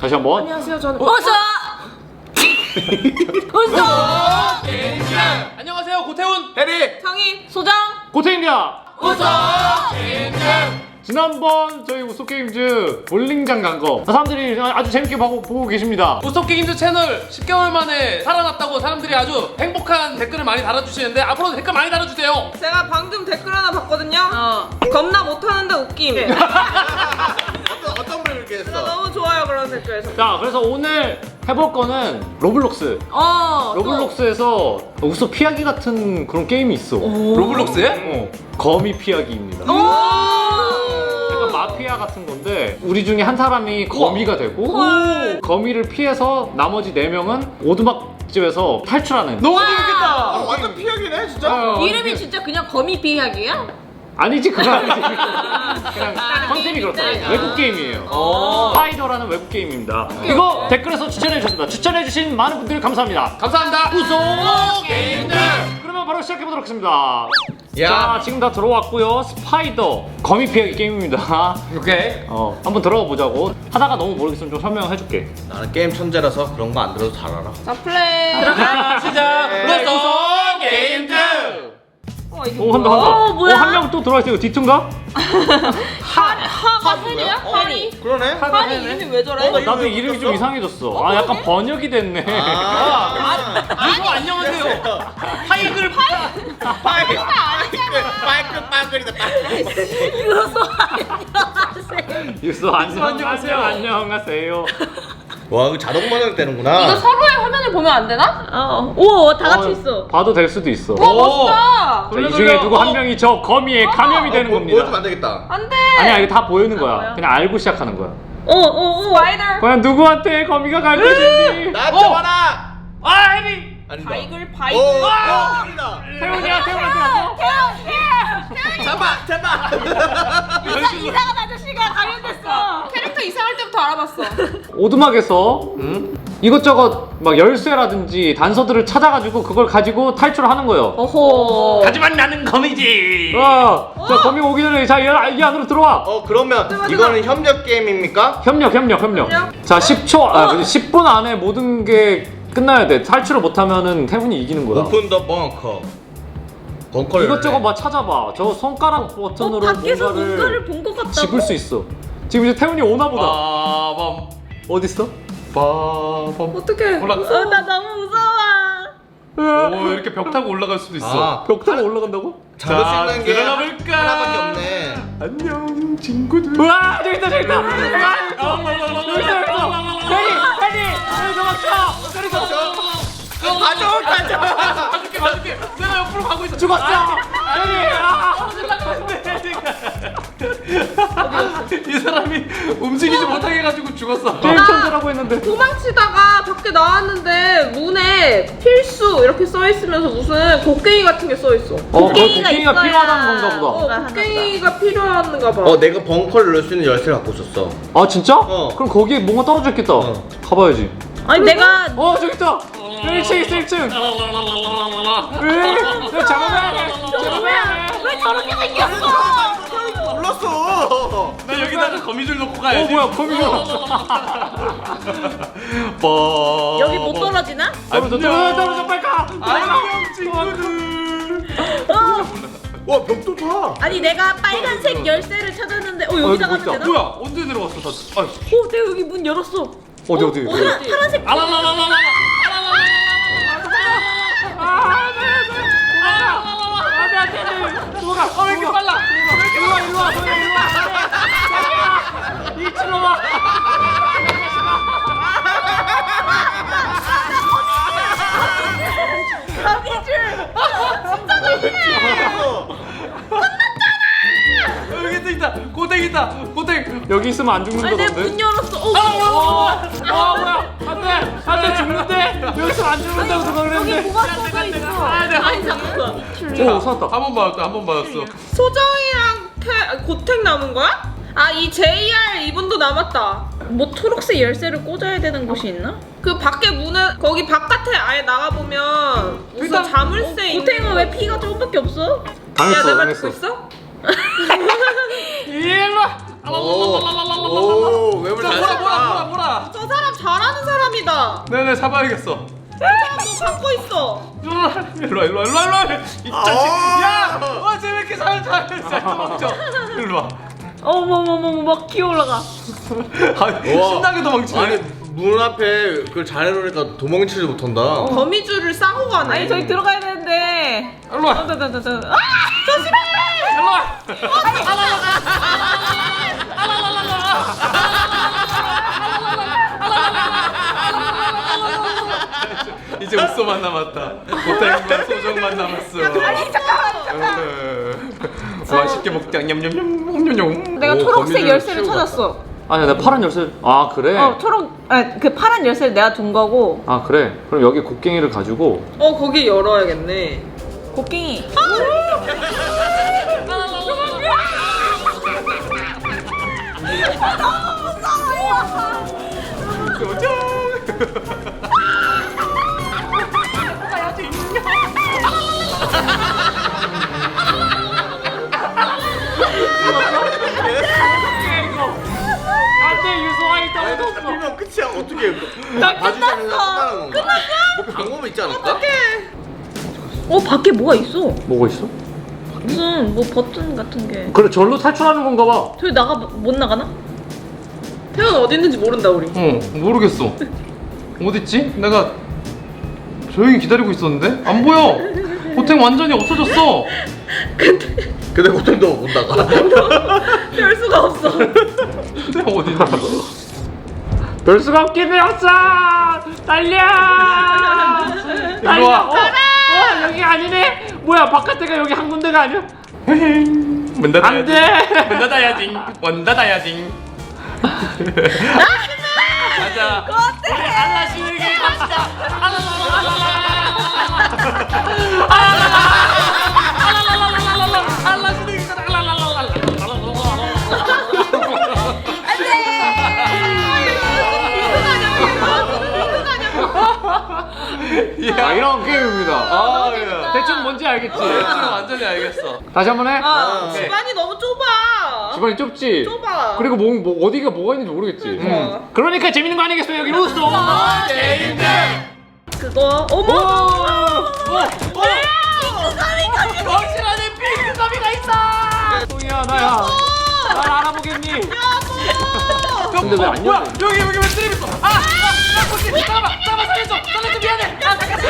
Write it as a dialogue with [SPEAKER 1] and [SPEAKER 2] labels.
[SPEAKER 1] 다시 한번.
[SPEAKER 2] 안녕하세요. 저는
[SPEAKER 3] 어서 어서
[SPEAKER 4] 안녕하세요. 고태훈
[SPEAKER 1] 해리.
[SPEAKER 2] 정희
[SPEAKER 3] 소장.
[SPEAKER 1] 고태입니다.
[SPEAKER 3] 어서
[SPEAKER 1] 지난번 저희 우소 게임즈 볼링장 간 거 사람들이 아주 재밌게 보고, 보고 계십니다.
[SPEAKER 4] 우석 게임즈 채널 10개월 만에 살아났다고 사람들이 아주 행복한 댓글을 많이 달아주시는데 앞으로도 댓글 많이 달아주세요.
[SPEAKER 2] 제가 방금 댓글 하나 봤거든요.
[SPEAKER 3] 어.
[SPEAKER 2] 겁나 못하는데 웃김 너무 좋아요 그런 댓글에서
[SPEAKER 1] 자, 그래서 오늘 해볼 거는 로블록스.
[SPEAKER 3] 어, 또.
[SPEAKER 1] 로블록스에서 우소 피하기 같은 그런 게임이 있어.
[SPEAKER 4] 로블록스에?
[SPEAKER 1] 어, 거미 피하기입니다. 약간 마피아 같은 건데 우리 중에 한 사람이 거미가 되고
[SPEAKER 3] 헐.
[SPEAKER 1] 거미를 피해서 나머지 네 명은 오두막 집에서 탈출하는.
[SPEAKER 4] 너무
[SPEAKER 5] 아,
[SPEAKER 4] 재밌겠다
[SPEAKER 5] 완전 피하기네 진짜.
[SPEAKER 1] 어,
[SPEAKER 3] 이름이 진짜 그냥 거미 비하기야?
[SPEAKER 1] 아니지 그거 아니지. 그냥 컨셉이 그렇다. 외국 게임이에요.
[SPEAKER 4] 어.
[SPEAKER 1] 파이더라는 외국 게임입니다. 이거 댓글에서 추천해 주셨습니다. 추천해 주신 많은 분들 감사합니다.
[SPEAKER 4] 감사합니다
[SPEAKER 1] 우소 게임들. 그러면 바로 시작해 보도록 하겠습니다.
[SPEAKER 5] 야.
[SPEAKER 1] 자 지금 다 들어왔고요. 스파이더 거미 피하기 게임입니다.
[SPEAKER 4] 오케이
[SPEAKER 1] 어 한번 들어가 보자고. 하다가 너무 모르겠으면 좀 설명해 줄게.
[SPEAKER 5] 나는 게임 천재라서 그런 거 안 들어도 잘 알아.
[SPEAKER 2] 자 플레이
[SPEAKER 4] 자 시작
[SPEAKER 5] 네.
[SPEAKER 4] 우석 게임즈
[SPEAKER 2] 어 이게
[SPEAKER 1] 오, 한
[SPEAKER 2] 뭐야?
[SPEAKER 1] 명.
[SPEAKER 3] 어, 뭐야?
[SPEAKER 1] 한명 또 들어와 있어요. 뒤tun가?
[SPEAKER 3] 하가 헬이야?
[SPEAKER 5] 어,
[SPEAKER 3] 헬이
[SPEAKER 5] 그러네.
[SPEAKER 2] 아니 이름이 왜 저래?
[SPEAKER 5] 어, 나
[SPEAKER 1] 나도
[SPEAKER 5] 왜
[SPEAKER 1] 이름이 좀
[SPEAKER 5] 바뀌었어?
[SPEAKER 1] 이상해졌어. 아, 약간 번역이 됐네.
[SPEAKER 5] 아.
[SPEAKER 4] 그리고 안녕하세요 파이글
[SPEAKER 5] 파이크 파이크 파이크이다 파이크.
[SPEAKER 3] 유소
[SPEAKER 1] 유소 안녕하세요. 안녕하세요.
[SPEAKER 5] 와 이거 자동 번역 되는구나.
[SPEAKER 2] 이거 서로의 화면을 보면 안 되나?
[SPEAKER 3] 어오다 같이
[SPEAKER 1] 어,
[SPEAKER 3] 있어
[SPEAKER 1] 봐도 될 수도 있어.
[SPEAKER 2] 와 멋있다
[SPEAKER 1] 자, 이 중에 누구 한 명이 저 거미에 감염이 되는
[SPEAKER 5] 어, 보- 보여주면
[SPEAKER 1] 겁니다.
[SPEAKER 5] 안 되겠다.
[SPEAKER 2] 안돼
[SPEAKER 1] 아니야, 이거 다 보이는 거야.
[SPEAKER 3] 보여?
[SPEAKER 1] 그냥 알고 시작하는 거야.
[SPEAKER 3] 어어 어
[SPEAKER 2] 스파이더
[SPEAKER 1] 과연 누구한테 거미가 갈 것인지.
[SPEAKER 5] 나 잡아라.
[SPEAKER 4] 아 해리
[SPEAKER 5] 아니다.
[SPEAKER 2] 바이글
[SPEAKER 5] 오,
[SPEAKER 2] 바이글
[SPEAKER 5] 오, 아니다.
[SPEAKER 1] 태훈이야, 태훈한테 왔어.
[SPEAKER 5] 잡아, 잡아.
[SPEAKER 3] 이상, 이상한 아저씨가 감염됐어
[SPEAKER 2] 캐릭터 이상할 때부터 알아봤어
[SPEAKER 1] 오두막에서 이것저것 막 열쇠라든지 단서들을 찾아가지고 그걸 가지고 탈출하는 거예요.
[SPEAKER 3] 어허
[SPEAKER 4] 하지만 나는 거미지
[SPEAKER 1] 와, 자 거미 오기 전에 자, 이, 안으로 들어와.
[SPEAKER 5] 어 그러면 이거는 협력 게임입니까?
[SPEAKER 1] 협력, 협력, 협력.
[SPEAKER 2] 협력?
[SPEAKER 1] 자, 10초, 아, 10분 안에 모든 게 끝나야 돼. 탈출을 못하면은 태훈이 이기는 거야.
[SPEAKER 5] 오픈 더 벙커. 벙커를
[SPEAKER 1] 이것저것. 막 찾아봐. 저 손가락
[SPEAKER 3] 어
[SPEAKER 1] 버튼으로
[SPEAKER 3] 밖에서 뭔가를
[SPEAKER 1] 뭔가를
[SPEAKER 3] 본 것 같다고?
[SPEAKER 1] 집을 수 있어. 지금 이제 태훈이 오나 보다.
[SPEAKER 4] 빠밤
[SPEAKER 1] 어디 있어?
[SPEAKER 4] 빠밤
[SPEAKER 2] 어떡해
[SPEAKER 4] 올라
[SPEAKER 3] 어, 나 너무 무서워
[SPEAKER 4] 오 이렇게 벽 타고 올라갈 수도 있어
[SPEAKER 5] 아,
[SPEAKER 1] 벽 타고 올라간다고?
[SPEAKER 5] 잡을 수 있는 게
[SPEAKER 4] 들어가 볼까?
[SPEAKER 5] 하나밖에 없네.
[SPEAKER 1] 안녕 친구들. 와 저기 있다 저기 있다. 와, 여기 있어 여기 있어. 태훈이 태훈이 태훈이 도망쳐. 저리 가.
[SPEAKER 5] 가져, 가져.
[SPEAKER 4] 봐줄게 봐줄게 내가 옆으로 가고 있어
[SPEAKER 1] 죽었어. 태훈이. 아.
[SPEAKER 4] 이 사람이 움직이지 못하게 해가지고 죽었어
[SPEAKER 1] 게임 천재라고 했는데.
[SPEAKER 2] 도망치다가 밖에 나왔는데 문에 필수 이렇게 써 있으면서 무슨 곡괭이 같은 게 써 있어.
[SPEAKER 1] 어, 그
[SPEAKER 3] 곡괭이가
[SPEAKER 1] 곡괭이가
[SPEAKER 3] 있어야
[SPEAKER 1] 필요하다는 건가 보다.
[SPEAKER 2] 어,
[SPEAKER 3] 하나
[SPEAKER 2] 곡괭이가 필요한가 봐.
[SPEAKER 5] 어, 내가 벙커를 넣을 수 있는 열쇠를 갖고 있었어.
[SPEAKER 1] 아 진짜?
[SPEAKER 5] 어.
[SPEAKER 1] 그럼 거기에 뭔가 떨어져 있겠다.
[SPEAKER 5] 어.
[SPEAKER 1] 가봐야지.
[SPEAKER 3] 아니 내가
[SPEAKER 1] 어 저기 있다. 1층 있어 1층. 왜? 잡아봐야 돼. 잡아봐야 돼.
[SPEAKER 3] 왜 저렇게 생겼어
[SPEAKER 5] 몰랐어.
[SPEAKER 4] 나 여기다가 거미줄 놓고
[SPEAKER 1] 어
[SPEAKER 4] 가야지
[SPEAKER 1] 뭐야 거미가.
[SPEAKER 4] 뻐
[SPEAKER 3] 여기 못 떨어지나?
[SPEAKER 1] 떨어져 떨어져 떨어져 빨리 가.
[SPEAKER 4] 안녕 친구들
[SPEAKER 3] 어
[SPEAKER 5] 와, 벽도 타.
[SPEAKER 3] 아니 내가 빨간색 열쇠를 찾았는데 어 여기다
[SPEAKER 1] 어,
[SPEAKER 3] 가면 되나?
[SPEAKER 4] 뭐야 언제 내려왔어 다 아,
[SPEAKER 3] 어 내가 여기 문 열었어
[SPEAKER 1] 어디 어디?
[SPEAKER 3] 어, 파란, 파란색
[SPEAKER 4] 아라라라라라
[SPEAKER 1] 누가? 어왜 이렇게 빨라? 일로 와 일로 와 일로 와. 이쪽으로 와.
[SPEAKER 4] 여기 또 있다 고댕 있다
[SPEAKER 1] 여기 있으면 안
[SPEAKER 3] 아니 내가 문
[SPEAKER 1] 죽는다던데.
[SPEAKER 3] 열었어 어
[SPEAKER 1] 아 뭐야? 안돼 안돼 죽는데 여기서 안 죽는다고
[SPEAKER 3] 여기
[SPEAKER 1] 그랬는데.
[SPEAKER 3] 뭐가 써져 있어 아니 잠깐
[SPEAKER 1] 오 살았다.
[SPEAKER 4] 한번 받았다 한 번 받았어
[SPEAKER 2] 소정이랑 캐, 아, 고택 남은 거야? 아 이 JR 이분도 남았다.
[SPEAKER 3] 뭐 초록색 열쇠를 꽂아야 되는 곳이 있나?
[SPEAKER 2] 그 밖에 문은 거기 바깥에 아예 나가 보면 무슨 자물쇠 있는.
[SPEAKER 3] 고탱은 왜 피가 조금밖에 없어?
[SPEAKER 2] 야
[SPEAKER 1] 당했어
[SPEAKER 2] 내말 듣고
[SPEAKER 1] 당했어.
[SPEAKER 2] 있어?
[SPEAKER 4] 일로 와
[SPEAKER 5] 오 외물
[SPEAKER 4] 자
[SPEAKER 5] 잘
[SPEAKER 4] 뭐라 뭐라 뭐라
[SPEAKER 5] 썼다.
[SPEAKER 4] 뭐라.
[SPEAKER 2] 저 사람 잘하는 사람이다.
[SPEAKER 4] 네네 잡아야겠어.
[SPEAKER 2] 너 갖고 있어.
[SPEAKER 4] 일로 와 일로 와 일로 와 일로 와이 자식. 야, 어쟤 왜 이렇게 잘잘잘 도망쳐? 일로 와.
[SPEAKER 3] 어머머머머 막 기어 올라가.
[SPEAKER 4] 아,
[SPEAKER 5] 우와.
[SPEAKER 4] 신나게 도망치네.
[SPEAKER 5] 아니 문 앞에 그걸 잘해놓으니까 도망치지 못한다.
[SPEAKER 2] 거미줄을 싸고 가네.
[SPEAKER 3] 아니 저기 들어가야 되는데.
[SPEAKER 4] 일로 와.
[SPEAKER 3] 저저저저. 아 조심해.
[SPEAKER 4] 일로 와. 이제 웃소만 남았다. 고타임과 소정만 남았어. 아니 잠깐만. 맛있게 먹자. 냠냠냠 냠냠냠.
[SPEAKER 3] 내가
[SPEAKER 5] 오,
[SPEAKER 3] 초록색 열쇠를 찾았어.
[SPEAKER 1] 아니야 나 파란 열쇠 아 그래?
[SPEAKER 3] 어 초록 아그 파란 열쇠를 내가 둔 거고
[SPEAKER 1] 아 그래 그럼 여기 곡괭이를 가지고
[SPEAKER 2] 어 거기 열어야겠네.
[SPEAKER 3] 곡괭이.
[SPEAKER 1] 안돼 떨어졌어
[SPEAKER 5] 너 빌면 끝이야 어떻게?
[SPEAKER 3] 나
[SPEAKER 5] 봐주지 않으면
[SPEAKER 3] 끝났어.
[SPEAKER 5] 끝나는 건가? 뭐 방법이 있지 않을까?
[SPEAKER 3] 어 밖에 뭐가 있어?
[SPEAKER 1] 뭐가 있어?
[SPEAKER 3] 무슨 뭐 버튼 같은 게.
[SPEAKER 1] 그래 절로 탈출하는 건가 봐
[SPEAKER 3] 저기 나가 못 나가나?
[SPEAKER 2] 태연 어디 있는지 모른다 우리.
[SPEAKER 4] 어 모르겠어. 어딨지? 내가 조용히 기다리고 있었는데 안 보여. 고탱 완전히 없어졌어.
[SPEAKER 5] 근데 고통도 못 나가.
[SPEAKER 2] 별 수가 없어.
[SPEAKER 4] 근데 어디 있나?
[SPEAKER 1] 별 수가 없긴 해었어 달려
[SPEAKER 4] 일로 와.
[SPEAKER 1] 어? 어 여기 아니네 뭐야 바깥에가 여기 한 군데가 아니야
[SPEAKER 4] 문 닫아야지.
[SPEAKER 1] 안 돼.
[SPEAKER 4] 문 닫아야지. 문 닫아야지. 가자. 우리 알라시에게 갑시다. 알라시에게
[SPEAKER 1] 아 이런 게임입니다
[SPEAKER 4] 아, 예.
[SPEAKER 1] 대충 뭔지 알겠지?
[SPEAKER 4] 대충 완전히 알겠어.
[SPEAKER 1] 다시 한 번 해?
[SPEAKER 2] 아
[SPEAKER 5] 오케이.
[SPEAKER 2] 집안이 너무 좁아.
[SPEAKER 1] 집안이 좁지.
[SPEAKER 2] 좁아.
[SPEAKER 1] 그리고 뭐, 뭐 어디가 뭐가 있는지 모르겠지. 그러니까.
[SPEAKER 2] 음.
[SPEAKER 1] 그러니까 재밌는 거 아니겠어요 여기
[SPEAKER 4] 로스터. 아, 재밌네.
[SPEAKER 2] 그거 어머. 오.
[SPEAKER 4] 거실 안에 핑크 서비가 있다.
[SPEAKER 1] 동이야 나야. 날 알아보겠니? 근데 왜안
[SPEAKER 4] 뭐,
[SPEAKER 1] 열려?
[SPEAKER 4] 여기 여기 왜 트랩 있어? 아! 아! 아! 잠깐만! 잠깐만 살려줘! 살려줘 미안해! 아 잠깐만.